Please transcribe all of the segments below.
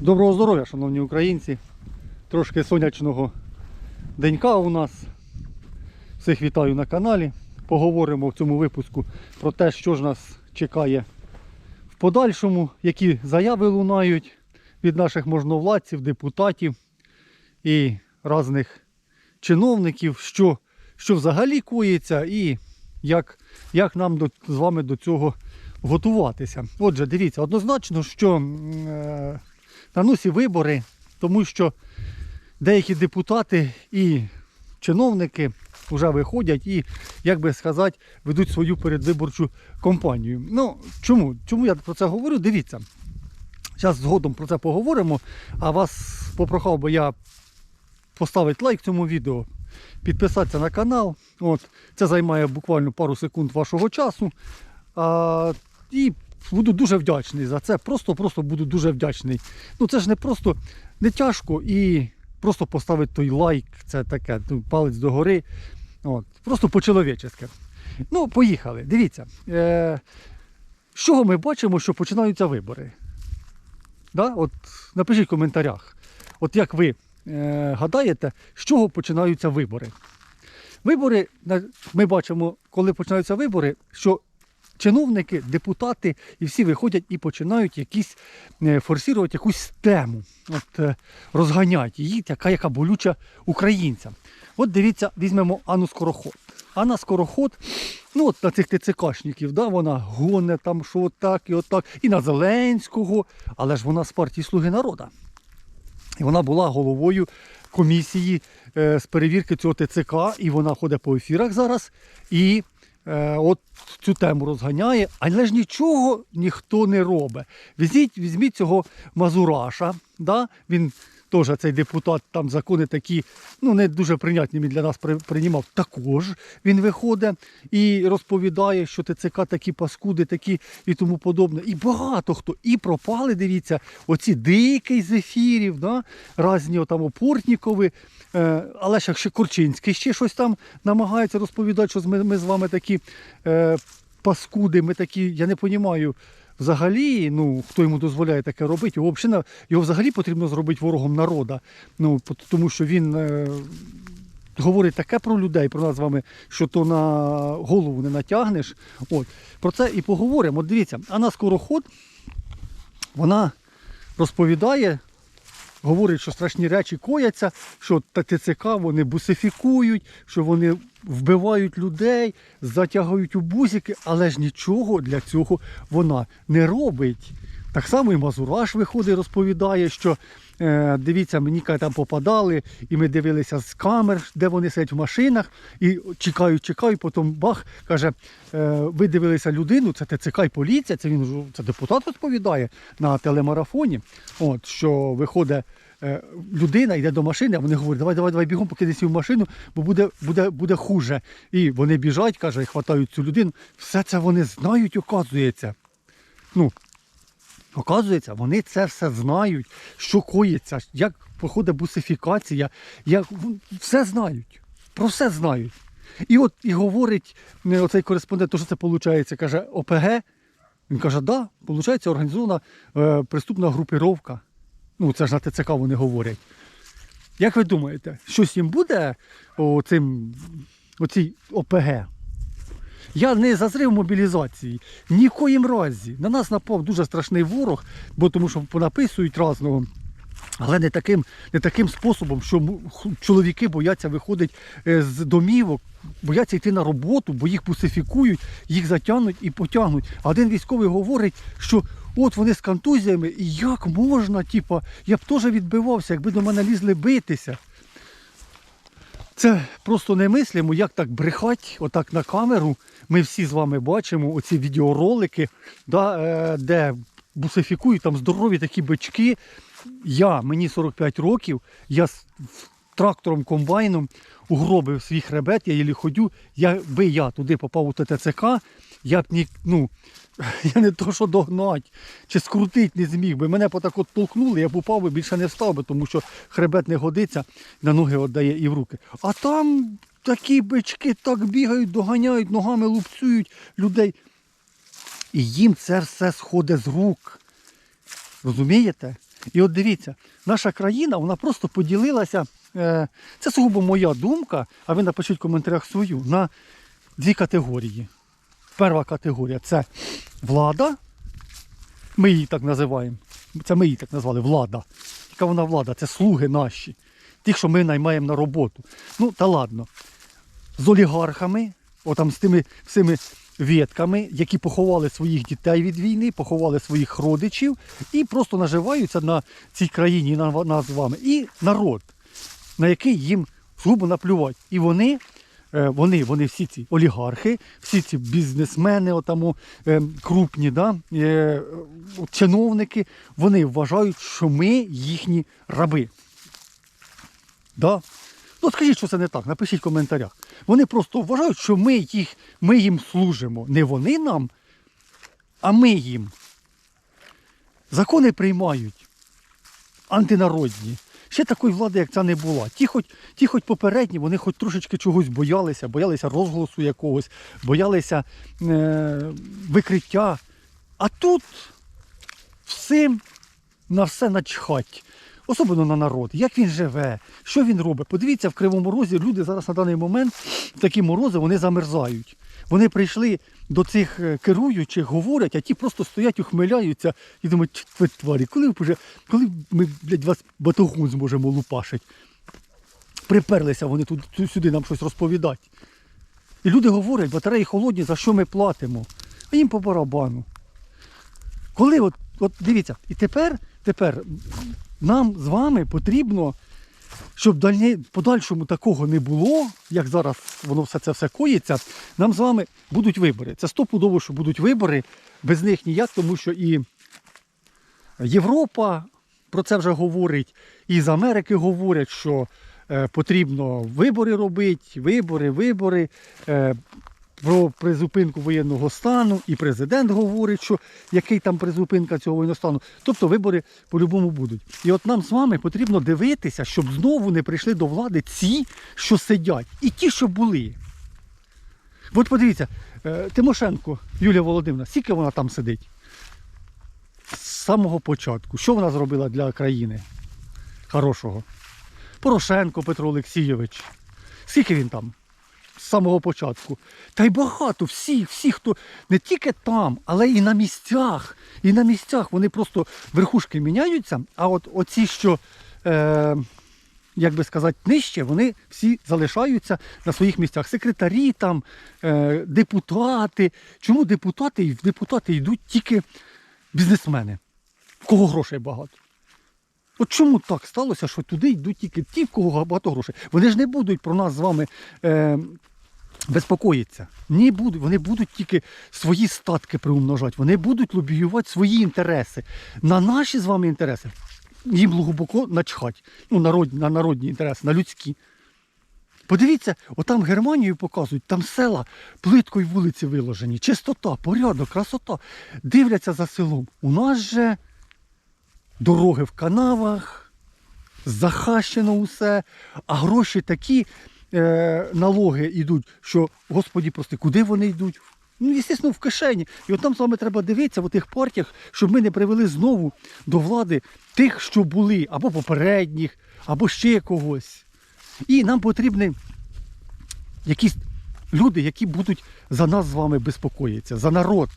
Доброго здоров'я, шановні українці. Трошки сонячного денька у нас. Всіх вітаю на каналі. Поговоримо в цьому випуску про те, що ж нас чекає в подальшому, які заяви лунають від наших можновладців, депутатів і різних чиновників, що, що взагалі коїться і як, як нам до, з вами до цього готуватися. Отже, дивіться, однозначно, що е, на вибори, тому що деякі депутати і чиновники вже виходять і, як би сказати, ведуть свою передвиборчу кампанію. Ну, чому? Чому я про це говорю? Дивіться. Зараз згодом про це поговоримо, а вас попрохав би я поставити лайк цьому відео, підписатися на канал. От, це займає буквально пару секунд вашого часу. А, і буду дуже вдячний за це. Просто-просто буду дуже вдячний. Ну це ж не просто не тяжко і просто поставити той лайк, це таке, ну, палець догори. От, просто по-чоловічески. Ну, поїхали. Дивіться. Е, з чого ми бачимо, що починаються вибори? Да? От, напишіть в коментарях. От як ви е, гадаєте, з чого починаються вибори? Вибори, ми бачимо, коли починаються вибори, що чиновники, депутати і всі виходять і починають якісь е, форсувати якусь тему, от, е, розганять її, така яка болюча українцям. От дивіться, візьмемо Анну Скороход. Анна Скороход, ну от на цих ТЦКшників, да, вона гоне там, що отак і отак, і на Зеленського, але ж вона з партії Слуги народу. І вона була головою комісії е, з перевірки цього ТЦК, і вона ходить по ефірах зараз і е, от цю тему розганяє, але ж нічого ніхто не робить. Візьміть, візьміть цього Мазураша, да? він теж цей депутат, там закони такі, ну не дуже прийнятні для нас при, приймав. Також він виходить і розповідає, що ТЦК такі паскуди, такі і тому подобне. І багато хто. І пропали, дивіться, оці дикий з ефірів, да? разні там опортнікові. Е, але ще Корчинський ще щось там намагається розповідати, що ми, ми з вами такі е, паскуди, ми такі, я не розумію. Взагалі, ну хто йому дозволяє таке робити, його взагалі, його взагалі потрібно зробити ворогом народу. Ну, тому що він е, говорить таке про людей, про нас з вами, що то на голову не натягнеш. От. Про це і поговоримо. От дивіться, Анна Скороход, вона розповідає, говорить, що страшні речі кояться, що ТЦК вони бусифікують, що вони вбивають людей, затягують у бузики, але ж нічого для цього вона не робить. Так само і Мазураш виходить, розповідає, що е, дивіться, мені там попадали, і ми дивилися з камер, де вони сидять в машинах, і чекають, чекають, потім бах, каже, е, ви дивилися людину, це ТЦК і поліція, це він це депутат розповідає на телемарафоні, от, що виходить людина, йде до машини, а вони говорять, давай, давай, давай бігом, поки сів в машину, бо буде, буде, буде хуже. І вони біжать, каже, і хватають цю людину. Все це вони знають, оказується. Ну, Оказується, вони це все знають, що коїться, як проходить бусифікація, як ну, все знають, про все знають. І от і говорить е, оцей кореспондент, то що це виходить, каже, ОПГ. Він каже, да, виходить, організована е, преступна групіровка. Ну, це ж на ТЦК вони говорять. Як ви думаєте, щось їм буде оцим, оцій ОПГ? Я не за зрив мобілізації. Ні в коїм разі. На нас напав дуже страшний ворог, бо тому що понаписують разного. Але не таким, не таким способом, що чоловіки бояться виходити е, з домівок, бояться йти на роботу, бо їх бусифікують, їх затягнуть і потягнуть. А один військовий говорить, що от вони з контузіями, і як можна, типа, я б теж відбивався, якби до мене лізли битися. Це просто немислимо, як так брехать, отак на камеру. Ми всі з вами бачимо оці відеоролики, да, е, де бусифікують там здорові такі бички. Я, мені 45 років, я трактором комбайном угробив свій хребет, я їлі ходю. Якби я туди попав у ТТЦК, я б ні, ну, я не то, що догнать чи скрутить не зміг би. Мене потак от толкнули, я б упав би, більше не встав би, тому що хребет не годиться, на ноги віддає і в руки. А там такі бички так бігають, доганяють, ногами лупцюють людей. І їм це все сходить з рук. Розумієте? І от дивіться, наша країна вона просто поділилася. Е, це сугубо моя думка, а ви напишіть в коментарях свою, на дві категорії. Перша категорія це влада. Ми її так називаємо. Це ми її так назвали влада. Яка вона влада? Це слуги наші. Ті, що ми наймаємо на роботу. Ну, та ладно. З олігархами, отам з тими всіми ветками, які поховали своїх дітей від війни, поховали своїх родичів і просто наживаються на цій країні, на нас з вами. І народ, на який їм сугубо наплювати. І вони, е, вони, вони всі ці олігархи, всі ці бізнесмени, отамо, е, крупні, да, е, чиновники, вони вважають, що ми їхні раби. Да? Ну, скажіть, що це не так, напишіть в коментарях. Вони просто вважають, що ми, їх, ми їм служимо. Не вони нам, а ми їм. Закони приймають антинародні. Ще такої влади, як ця не була. Ті, хоч, ті, хоч попередні, вони хоч трошечки чогось боялися, боялися розголосу якогось, боялися е- викриття. А тут всім на все начхать. Особливо на народ, як він живе, що він робить. Подивіться, в Кривому Розі люди зараз на даний момент в такі морози вони замерзають. Вони прийшли до цих е, керуючих, говорять, а ті просто стоять, ухмиляються і думають, ви тварі, коли, вже, коли ми блядь, вас батогун зможемо лупашити? Приперлися вони тут сюди нам щось розповідати. І люди говорять, батареї холодні, за що ми платимо? А їм по барабану. Коли от, от дивіться, і тепер, тепер нам з вами потрібно, щоб дальні, подальшому такого не було, як зараз воно все це все коїться, нам з вами будуть вибори. Це стопудово, що будуть вибори, без них ніяк, тому що і Європа про це вже говорить, і з Америки говорять, що е, потрібно вибори робити, вибори, вибори. Про призупинку воєнного стану, і президент говорить, що який там призупинка цього воєнного стану. Тобто вибори по-любому будуть. І от нам з вами потрібно дивитися, щоб знову не прийшли до влади ці, що сидять, і ті, що були. От подивіться, е, Тимошенко Юлія Володимирівна, скільки вона там сидить? З самого початку. Що вона зробила для країни? Хорошого. Порошенко Петро Олексійович. Скільки він там? Самого початку. Та й багато, всі, всі, хто не тільки там, але і на місцях. І на місцях вони просто верхушки міняються, а от оці, що, е, як би сказати, нижче, вони всі залишаються на своїх місцях. Секретарі там, е, депутати. Чому депутати? В депутати йдуть тільки бізнесмени, в кого грошей багато. От чому так сталося, що туди йдуть тільки ті, в кого багато грошей? Вони ж не будуть про нас з вами е, безпокоїться. Ні, будуть. Вони будуть тільки свої статки приумножати. Вони будуть лобіювати свої інтереси. На наші з вами інтереси їм глибоко начхать. Ну, народні, на народні інтереси, на людські. Подивіться, отам Германію показують, там села плиткою вулиці виложені, чистота, порядок, красота. Дивляться за селом. У нас же дороги в канавах, захащено усе, а гроші такі е, налоги йдуть, що, господі прости, куди вони йдуть? Ну, звісно, в кишені. І от нам з вами треба дивитися в тих партіях, щоб ми не привели знову до влади тих, що були, або попередніх, або ще когось. І нам потрібні якісь люди, які будуть за нас з вами безпокоїтися, за народ,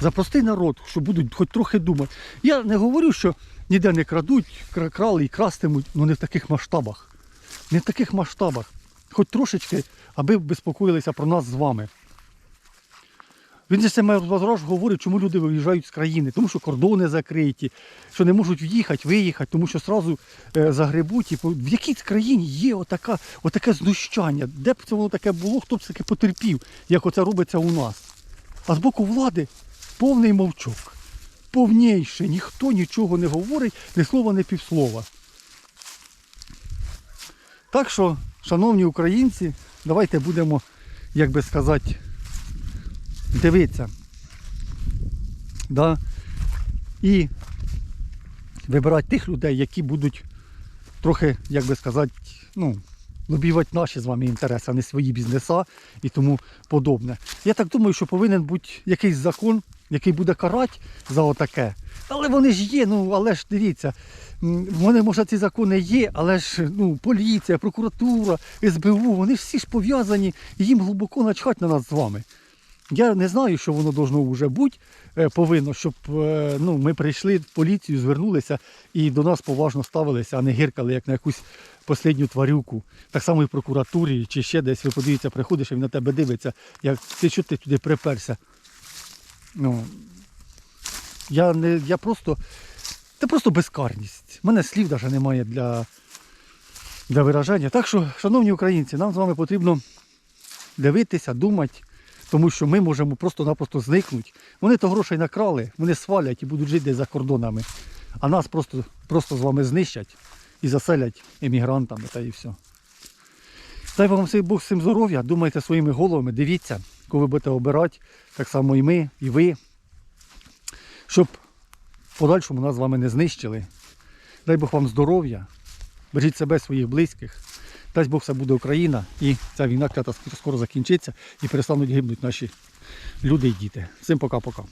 за простий народ, що будуть хоч трохи думати. Я не говорю, що ніде не крадуть, крали і крастимуть, але не в таких масштабах. Не в таких масштабах. Хоч трошечки, аби безпокоїлися про нас з вами. Він же саме розраж говорить, чому люди виїжджають з країни, тому що кордони закриті, що не можуть в'їхати, виїхати, тому що одразу е, загребуть. І в якій країні є отака, отаке знущання? Де б це воно таке було, хто б таке потерпів, як оце робиться у нас? А з боку влади повний мовчок. Повніше, ніхто нічого не говорить, ні слова, ні півслова. Так що, шановні українці, давайте будемо, як би сказати, дивитися. Да? І вибирати тих людей, які будуть трохи, як би сказати, ну, лобіювати наші з вами інтереси, а не свої бізнеса і тому подобне. Я так думаю, що повинен бути якийсь закон, який буде карати за отаке. Але вони ж є, ну але ж дивіться, вони, може, ці закони є, але ж ну, поліція, прокуратура, СБУ, вони всі ж пов'язані, їм глибоко начхать на нас з вами. Я не знаю, що воно должно вже бути, е, повинно, щоб е, ну, ми прийшли в поліцію, звернулися і до нас поважно ставилися, а не гіркали, як на якусь послідню тварюку. Так само і в прокуратурі, чи ще десь ви подивіться, приходиш, і він на тебе дивиться, як ти що ти туди приперся. Ну, я, не, я просто. Це просто безкарність. У мене слів навіть немає для, для виражання. Так що, шановні українці, нам з вами потрібно дивитися, думати, тому що ми можемо просто-напросто зникнути. Вони то грошей накрали, вони свалять і будуть жити десь за кордонами. А нас просто, просто з вами знищать і заселять емігрантами та і все. Дай вам всій Бог всім здоров'я, думайте своїми головами, дивіться, кого ви будете обирати, так само і ми, і ви, щоб в подальшому нас з вами не знищили. Дай Бог вам здоров'я, бережіть себе, своїх близьких. Дай Бог все буде Україна і ця війна скоро закінчиться і перестануть гибнути наші люди і діти. Всім пока-пока.